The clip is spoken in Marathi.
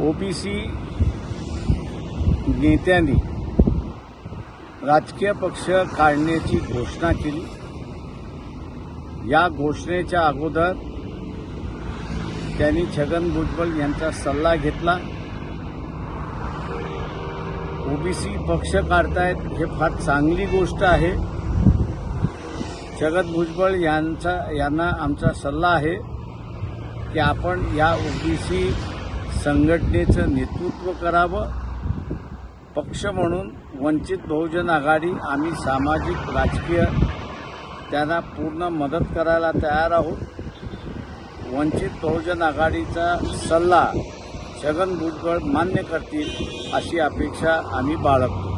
ओबीसी नेत्यांनी राजकीय पक्ष काढण्याची घोषणा केली. या घोषणेच्या अगोदर त्यांनी छगन भुजबळ यांचा सल्ला घेतला. ओबीसी पक्ष काढतायत हे फार चांगली गोष्ट आहे. छगन भुजबळ यांचा यांना आमचा सल्ला आहे की आपण या ओबीसी संघटनेचं नेतृत्व करावं. पक्ष म्हणून वंचित बहुजन आघाडी आम्ही सामाजिक राजकीय त्यांना पूर्ण मदत करायला तयार आहोत. वंचित बहुजन आघाडीचा सल्ला छगन भुजबळ मान्य करतील अशी अपेक्षा आम्ही बाळगतो.